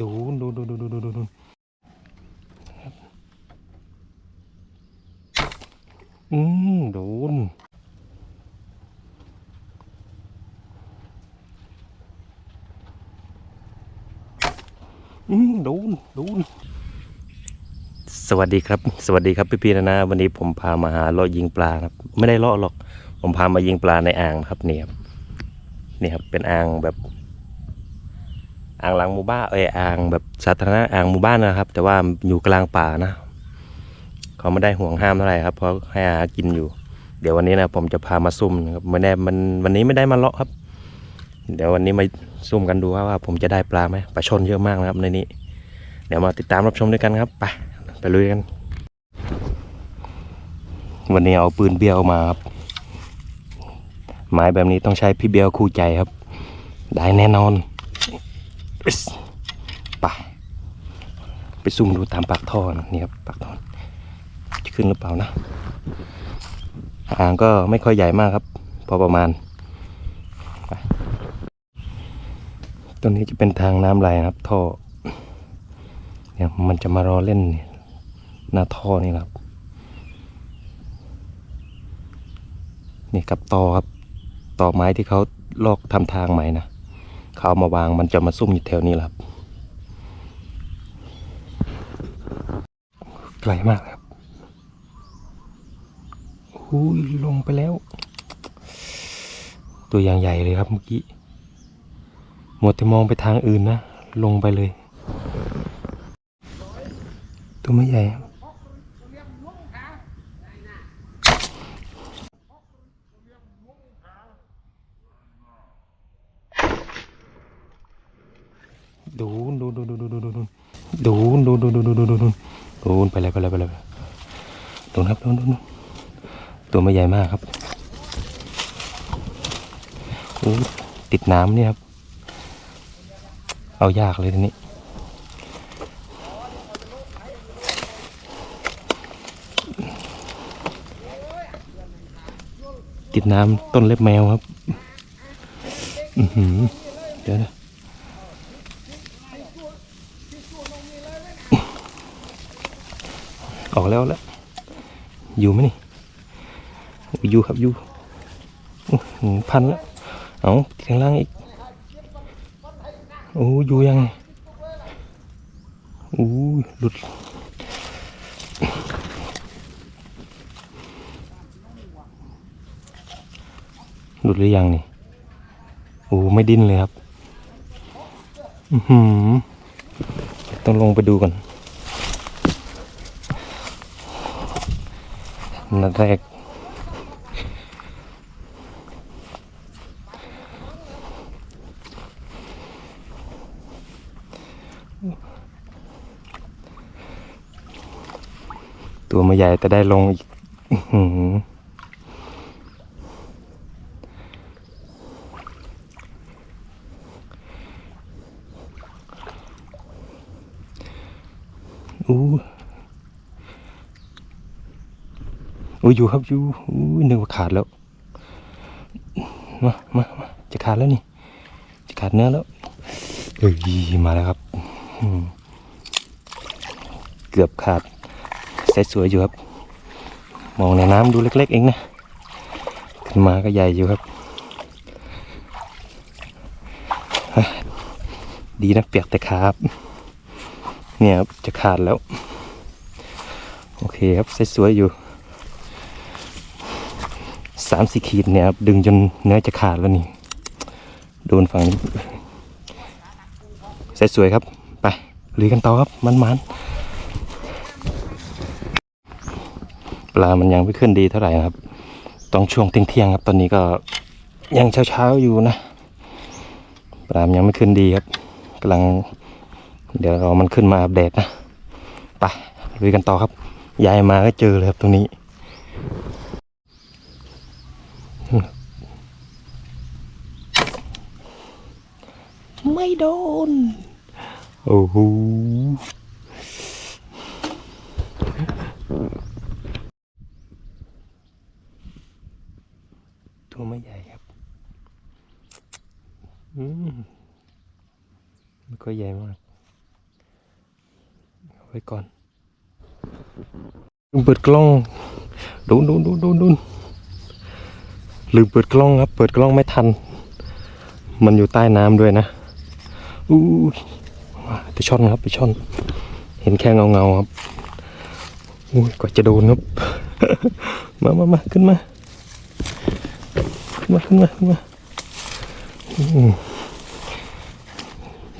ดูดูดูดูดูดูดูอืมดูนอืมดูนดูนสวัสดีครับ สวัสดีครับพี่พีนะนะวันนี้ผมพามาหาล่อยิงปลาครับ ไม่ได้ล่อหรอก ผมพามายิงปลาในอ่างครับเนี่ยนี่ครับเป็นอ่างแบบ อ่างหลังหมู่บ้านเอออ่างแบบสาธารณะอ่างหมู่บ้านนะครับ แต่ว่าอยู่กลางป่านะเขาไม่ได้ห่วงห้ามเท่าไหร่ครับเพราะให้อาหารกินอยู่ เดี๋ยววันนี้นะผมจะพามาซุ่มนะครับไม่ได้มันวันนี้ไม่ได้มาเลาะครับ เดี๋ยววันนี้มาซุ่มกันดูว่าผมจะได้ปลาไหมปลาชนเยอะมากนะครับในนี้ เดี๋ยวมาติดตามรับชมด้วยกันครับไปไปลุยกัน วันนี้เอาปืนเบี้ยวมาครับไม้แบบนี้ต้องใช้พี่เบี้ยวคู่ใจครับ ได้แน่นอน ไปไปซุ่มดูตามปากท่อนะนี่ครับปากท่อจะขึ้นหรือเปล่านะอ่างก็ไม่ค่อยใหญ่มากครับ พอประมาณตรงนี้จะเป็นทางน้ำไหลนะครับ ท่อเนี่ยมันจะมารอเล่นหน้าท่อนี่ครับ นี่กับตอครับตอไม้ที่เขาลอกทำทางใหม่นะ เขาเอามาวางมันจะมาซุ่มอยู่แถวนี้แหละครับไกลมากครับอุ้ยลงไปแล้ว ตัวอย่างใหญ่เลยครับเมื่อกี้หมดแต่มองไปทางอื่นนะ ลงไปเลย ตัวไม่ใหญ่ครับ ดูดูดูดูดูดูดูไปแล้วไปแลยไปเลยตรงครับตรงตรงตัวไม่ใหญ่มากครับติดน้ำนี่ครับ เอายากเลยทีนี้ติดน้ำต้นเล็บแมวครับอือหือเดี๋ยวนะ ออกแล้วแล้วอยู่ไหมนี่อยู่ครับอยู่พันแล้วเอาติดข้างล่างอีกโอ้อยู่ยังโอ้ยหลุดหลุดหรือยังนี่โอ้ไม่ดิ้นเลยครับ อือหือต้องลงไปดูก่อน นัดแรกตัวมาใหญ่แต่ได้ลงอีก อื้อหือ อู้ อยู่ครับอยู่อู้นึกว่าขาดแล้ว มามามาจะขาดแล้วนี่ จะขาดเนื้อแล้วเอ้ยมาแล้วครับ เกือบขาดใส่สวยอยู่ครับ มองในน้ำดูเล็ก ๆ เองนะ ขึ้นมาก็ใหญ่อยู่ครับ ดีนะเปียกแต่ขาครับ เนี่ยครับจะขาดแล้ว โอเคครับสวยอยู่ สามสี่ขีดเนี่ยครับดึงจนเนื้อจะขาดแล้วนี่ โดนฝั่งนี้สวยๆครับ ไปลุยกันต่อครับมันๆปลามันยังไม่ขึ้นดีเท่าไหร่นะครับ ต้องช่วงเที่ยงๆครับ ตอนนี้ก็ยังเช้าๆอยู่นะปลามยังไม่ขึ้นดีครับกำลัง เดี๋ยวรามันขึ้นมาอัปเดตนะไปลุยกันต่อครับยายมาก็เจอเลยครับตรงนี้ ไม่โดน โอ้โหตัวไม่ใหญ่ครับ อืมม่ค่อยใหญ่มากไว้ก่อนลืมเปิดกล้องดูนดูนดูนดูนดูนลืมเปิดกล้องครับ เปิดกล้องไม่ทัน มันอยู่ใต้น้ำด้วยนะ อู้ไปช่อนครับไปช่อน เห็นแค่เงาเงาๆครับอุ้ยกว่าจะโดนครับ มามามาขึ้นมาขึ้นมาขึ้นมาขึ้นมา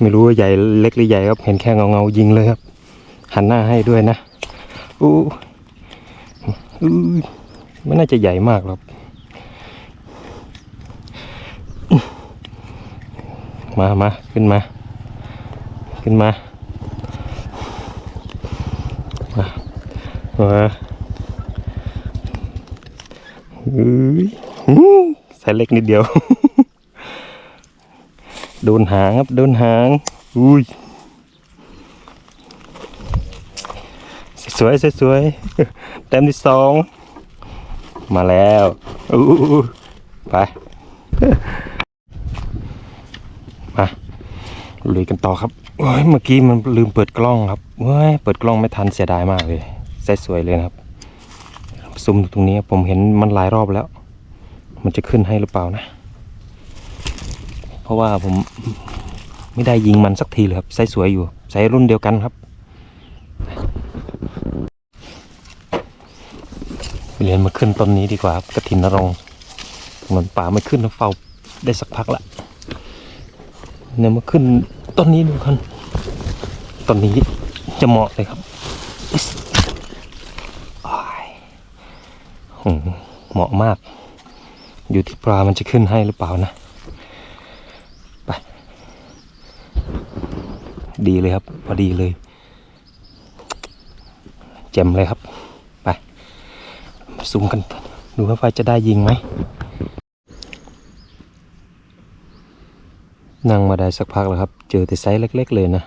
ไม่รู้ว่าใหญ่เล็กหรือใหญ่ครับ เห็นแค่เงาเงาๆยิงเลยครับ หันหน้าให้ด้วยนะอู้อู้ยไม่น่าจะใหญ่มากหรอกมามาขึ้นมา ขึ้นมามามาเอ้ยหืมสายเล็กนิดเดียว โดนหางครับ โดนหาง อุ้ย สวยๆสวยๆแต้มที่สอง มาแล้วอู้ไป มาลุยกันต่อครับ โอ้ยเมื่อกี้มันลืมเปิดกล้องครับเว้ยเปิดกล้องไม่ทันเสียดายมากเลยใส่สวยเลยนะครับซุ่มตรงนี้ผมเห็นมันหลายรอบแล้ว มันจะขึ้นให้หรือเปล่านะ เพราะว่าผมไม่ได้ยิงมันสักทีเลยครับใส่สวยอยู่ใส่รุ่นเดียวกันครับเรียนมาขึ้นต้นนี้ดีกว่าครับกระถินนรงเหมือนป่าไม่ขึ้นแล้วเฝ้าได้สักพักละเนี่ยมาขึ้นต้นนี้ดูกัน ต้นนี้จะเหมาะเลยครับอ๋อ้ายเหมาะมาก อยู่ที่ปลามันจะขึ้นให้หรือเปล่านะไปดีเลยครับ พอดีเลยแจ่มเลยครับ ไปซูมกันดูว่าไฟจะได้ยิงไหมนั่งมาได้สักพักแล้วครับ เจอแต่ไซส์เล็ก ๆ เลยนะ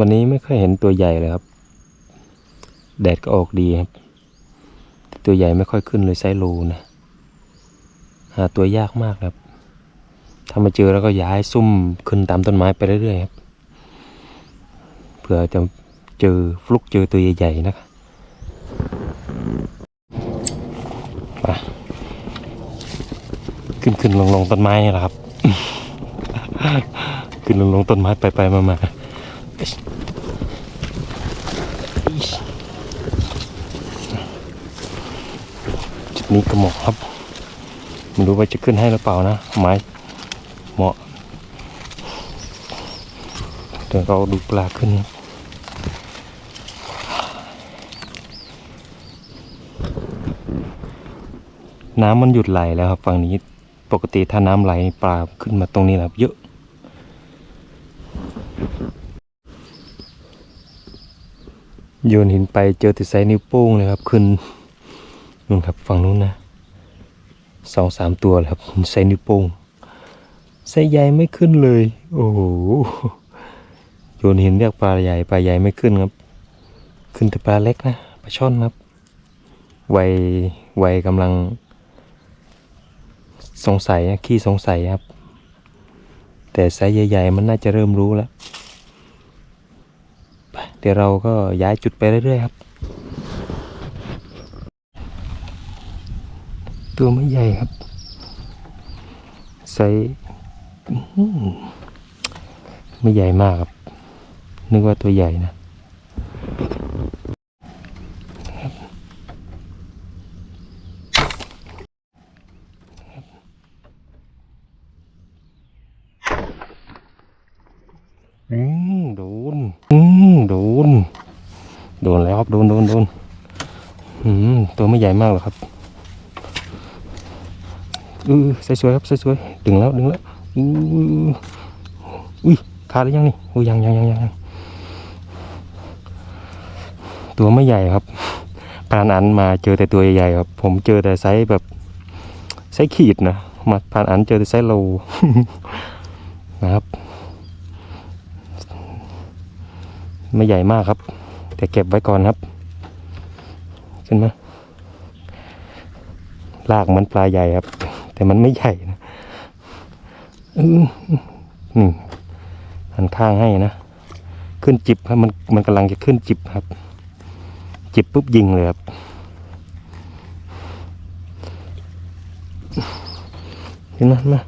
วันนี้ไม่ค่อยเห็นตัวใหญ่เลยครับ แดดก็ออกดีครับ ตัวใหญ่ไม่ค่อยขึ้นเลยไซโลนะ หาตัวยากมากครับ ถ้ามาเจอแล้วก็ย้ายซุ่มขึ้นตามต้นไม้ไปเรื่อยๆครับ เผื่อจะเจอฟลุกเจอตัวใหญ่ๆนะครับไปขึ้นขึ้นลงลงต้นไม้นี่แหละครับ ขึ้นลงลงต้นไม้ไปไปมามา จุดนี้ก็เหมาะครับไม่รู้ว่าจะขึ้นให้หรือเปล่านะไม้เหมาะเดี๋ยวเราดูปลาขึ้นครับน้ำมันหยุดไหลแล้วครับฝั่งนี้ปกติถ้าน้ำไหลปลาขึ้นมาตรงนี้และครับเยอะ โยนหินไปเจอแต่ไซนิ้วโป้งเลยครับ ขึ้นนู่นครับฝั่งนู้นนะสองสามตัวเลยครับไซนิ้วโป้งไซใหญ่ไม่ขึ้นเลย โอ้โหโยนหินเรียกปลาใหญ่ปลาใหญ่ไม่ขึ้นครับ ขึ้นแต่ปลาเล็กนะปลาช่อนครับวัยวัยกำลัง สงสัยขี้สงสัยครับ แต่ไซส์ใหญ่ๆมันน่าจะเริ่มรู้แล้ว เดี๋ยวเราก็ย้ายจุดไปเรื่อยๆครับ ตัวไม่ใหญ่ครับไซส์ไม่ใหญ่มากครับ นึกว่าตัวใหญ่นะ อืมโดน อืมโดน โดนแล้วครับ โดนโดนโดนตัวไม่ใหญ่มากหรอกครับอือสวยๆครับสวยๆดึงแล้วดึงแล้วอืออุ้ยขาดหรือยังนี่อุ้ยยังยังยังยังยังตัวไม่ใหญ่ครับปานอันมาเจอแต่ตัวใหญ่ๆครับ ผมเจอแต่ไซส์แบบไซส์ขีดนะมาปานอันเจอแต่ไซส์โลนะครับ ไม่ใหญ่มากครับ แต่เก็บไว้ก่อนครับ ขึ้นมาลากมันปลาใหญ่ครับ แต่มันไม่ใหญ่นะนี่หันข้างให้นะ ขึ้นจิบครับมันมันกำลังจะขึ้นจิบครับ จิบปุ๊บยิงเลยครับเห็นไหมเห็นมา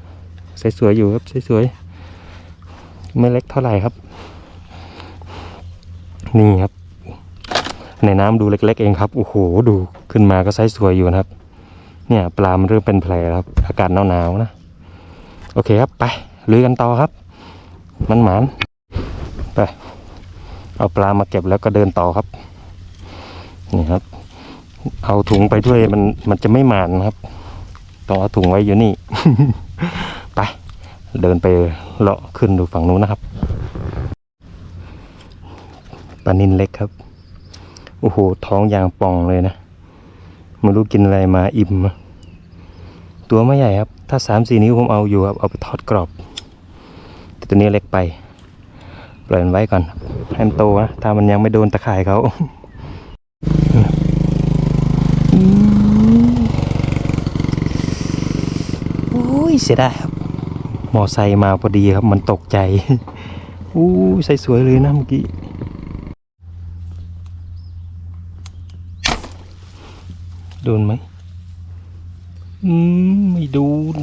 สวยๆอยู่ครับสวยๆไม่เล็กเท่าไหร่ครับ นี่ครับ ในน้ำดูเล็ก ๆ เองครับโอ้โหดูขึ้นมาก็ไซส์สวยอยู่นะครับ เนี่ยปลามันเริ่มเป็นแผลแล้วครับ อากาศหนาวๆนะ โอเคครับไปลุยกันต่อครับ มันหมานไปเอาปลามาเก็บแล้วก็เดินต่อครับนี่ครับ เอาถุงไปด้วยมันมันจะไม่หมานครับต้องเอาถุงไว้อยู่นี่ ไปเดินไปเลาะขึ้นดูฝั่งนู้นนะครับปลานินเล็กครับ โอ้โห ท้องยางป่องเลยนะไม่รู้กินอะไรมาอิ่มอะตัวไม่ใหญ่ครับ ถ้าสามสี่นิ้วผมเอาอยู่ครับ เอาไปทอดกรอบ แต่ตัวนี้เล็กไป ปล่อยมันไว้ก่อนให้มันโตนะ ถ้ามันยังไม่โดนตะข่ายเขาโอ้ยเสียดายครับมอไซค์มาพอดีครับ มันตกใจอู้ใส่สวยเลยนะเมื่อกี้ โดนไหมอืมไม่โดน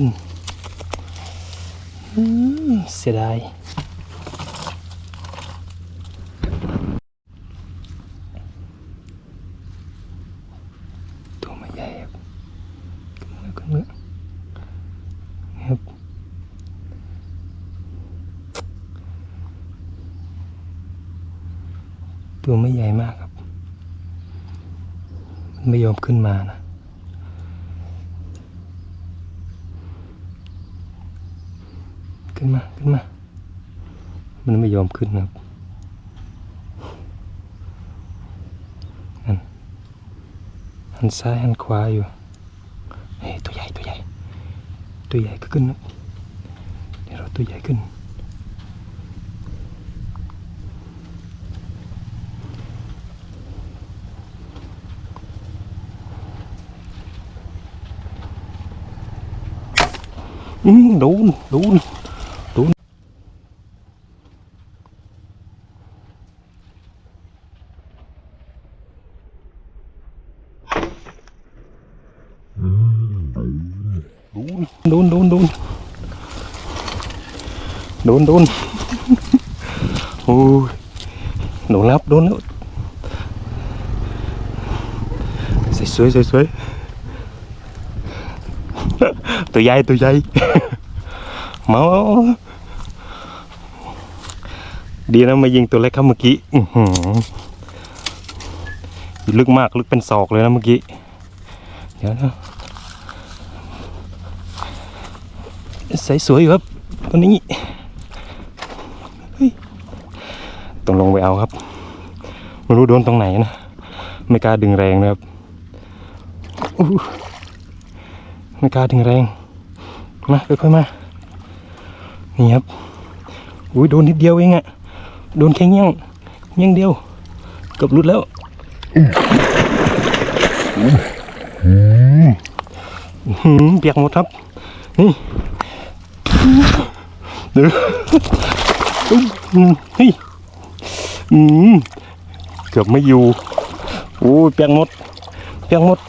อืมเสียดายตัวไม่ใหญ่ครับขึ้นเนื้อขึ้นเนื้อครับตัวไม่ใหญ่มากครับ ไม่ยอมขึ้นมานะขึ้นมา ขึ้นมา มันไม่ยอมขึ้นนะครับหันหันซ้ายหันขวาอยู่เฮ้ตัวใหญ่ตัวใหญ่ ตัวใหญ่ก็ขึ้นนะเดี๋ยวเราตัวใหญ่ขึ้น Ừ, đủ đủ đủ đun đun đun đun đun ui đun lắm đun nữa xuôi xuôi xuôi ตัวใหญ่ตัวใหญ่มาดีนะมายิงตัวเล็กครับเมื่อกี้ลึกมากลึกเป็นศอกเลยนะเมื่อกี้ เดี๋ยวนะใสสวยอยู่ครับตัวนี้เฮ้ยต้องลงไปเอาครับ ไม่รู้โดนตรงไหนนะ ไม่กล้าดึงแรงนะครับ ไม่กล้าดึงแรง มาค่อยๆมา นี่ครับ อุ้ยโดนนิดเดียวเองอะโดนแค่เงี้ยงเงี้ยงเดียวเกือบหลุดแล้วหือเปียกหมดครับ นี่เดี๋ยวอื้อเฮ้ยอืมเกือบไม่อยู่โอ้ยเปียกหมดเปียกหมด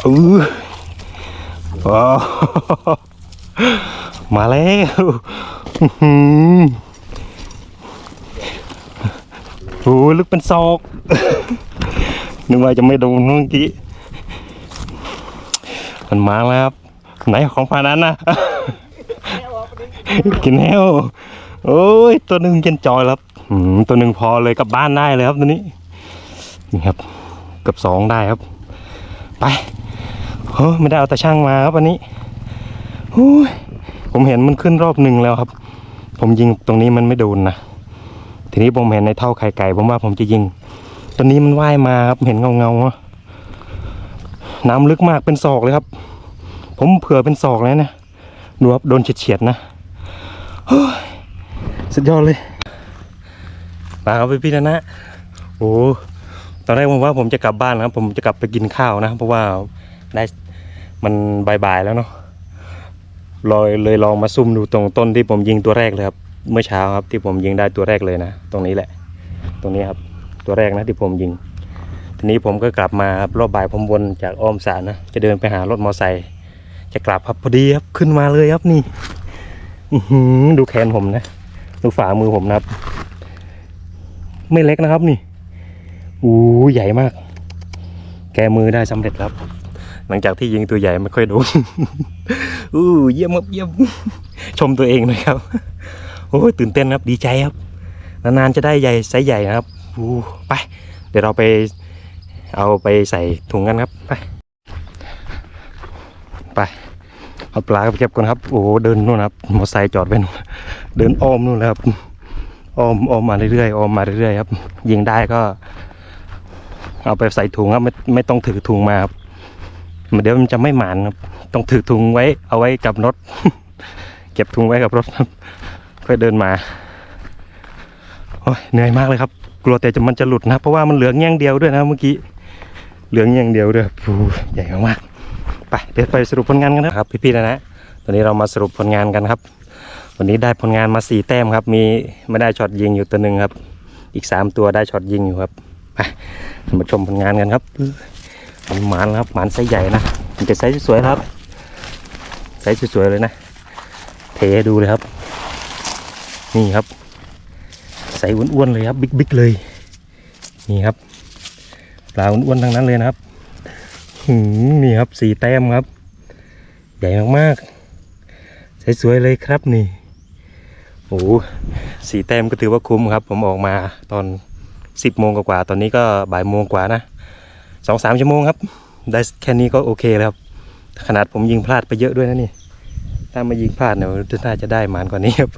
เออ มาแล้วหือโอ้ยลึกเป็นศอกนึกว่าจะไม่โดนเมื่อกี้ มันมาแล้วครับ ไหนของพานั้นนะกินแล้วโอ้ย ตัวหนึ่งกินจอยแล้วตัวหนึ่งพอเลยกลับบ้านได้เลยครับตัวนี้ นี่ครับ เกับสองได้ครับ ไป เฮ้ไม่ได้เอาตาช่างมาครับอันนี้โอ้ยผมเห็นมันขึ้นรอบหนึ่งแล้วครับ ผมยิงตรงนี้มันไม่โดนนะทีนี้ผมเห็นในเท่าไข่ไก่ผมว่าผมจะยิงตัวนี้มันว่ายมาครับเห็นเงาเงาน้ำลึกมากเป็นศอกเลยครับ ผมเผื่อเป็นศอกเลยนะดูครับโดนเฉียดๆนะสุดยอดเลยมาครับพี่ๆนะนะโอ้ตอนแรกผมว่าผมจะกลับบ้านนะครับ ผมจะกลับไปกินข้าวนะ เพราะว่า ได้มันบายๆแล้วเนาะลอยเลยลองมาซุ่มดูตรงต้นที่ผมยิงตัวแรกเลยครับ เมื่อเช้าครับที่ผมยิงได้ตัวแรกเลยนะ ตรงนี้แหละ ตรงนี้ครับตัวแรกนะที่ผมยิง ทีนี้ผมก็กลับมาครับรอบบ่ายผมวนจากอ้อมสารนะจะเดินไปหารถมอไซค์จะกลับครับพอดีครับขึ้นมาเลยครับนี่หือดูแขนผมนะ ดูฝ่ามือผมนะครับ ไม่เล็กนะครับนี่อู้ใหญ่มาก แกมือได้สำเร็จครับ หลังจากที่ยิงตัวใหญ่ไม่ค่อยโดนอู้เยี่ยมครับเยี่ยมชมตัวเองนะครับโอ้ยตื่นเต้นครับดีใจครับนานๆจะได้ใหญ่ไซส์ใหญ่นะครับอู้ไป เดี๋ยวเราไปเอาไปใส่ถุงกันครับไปไปเอาปลาไปเก็บก่อนครับโอ้เดินนู่นครับมอเตอร์ไซค์จอดไว้นู่นเดินอ้อมนู่นเลยครับอ้อมอ้อมมาเรื่อยๆอ้อมมาเรื่อยๆครับ ยิงได้ก็ เอาไปใส่ถุงครับไม่ไม่ต้องถือถุงมาครับ เดี๋ยวมันจะไม่หมานครับ ต้องถือถุงไว้ เอาไว้กับรถ เก็บถุงไว้กับรถครับ ค่อยเดินมา โอ้ยเหนื่อยมากเลยครับ กลัวแต่จะมันจะหลุดนะ เพราะว่ามันเหลืองแง่งเดียวด้วยนะเมื่อกี้ เหลืองแง่งเดียวด้วยโอ้ใหญ่มากๆไปเดี๋ยวไปสรุปผลงานกันนะครับ พี่ๆนะนะ ตอนนี้เรามาสรุปผลงานกันครับ วันนี้ได้ผลงานมาสี่แต้มครับ มีไม่ได้ช็อตยิงอยู่ตัวหนึ่งครับ อีกสามตัวได้ช็อตยิงอยู่ครับ ไปมาชมผลงานกันครับ หมานแล้วครับหมานไซส์ใหญ่นะมันจะไซส์สวยๆครับไซส์สวยๆเลยนะเทดูเลยครับ นี่ครับ ใส่อ้วนๆเลยครับ บิ๊กๆเลย นี่ครับปลาอ้วนๆทั้งนั้นเลยนะครับหืมนี่ครับสีแต้มครับ ใหญ่มากๆ สวยๆเลยครับนี่โอ้สีแต้มก็ถือว่าคุ้มครับ ผมออกมาตอนสิบโมงกว่าตอนนี้ก็บ่ายโมงกว่านะ สองสามชั่วโมงครับ ได้แค่นี้ก็โอเคแล้วครับ ขนาดผมยิงพลาดไปเยอะด้วยนะนี่ ถ้ามายิงพลาดเนี่ยน่าจะได้หมานกว่านี้ครับ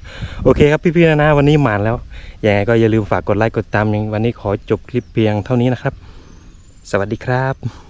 โอเคครับพี่ๆนะนะวันนี้หมานแล้ว ยังไงก็อย่าลืมฝากกดไลค์กดตามยังวันนี้ขอจบคลิปเพียงเท่านี้นะครับ สวัสดีครับ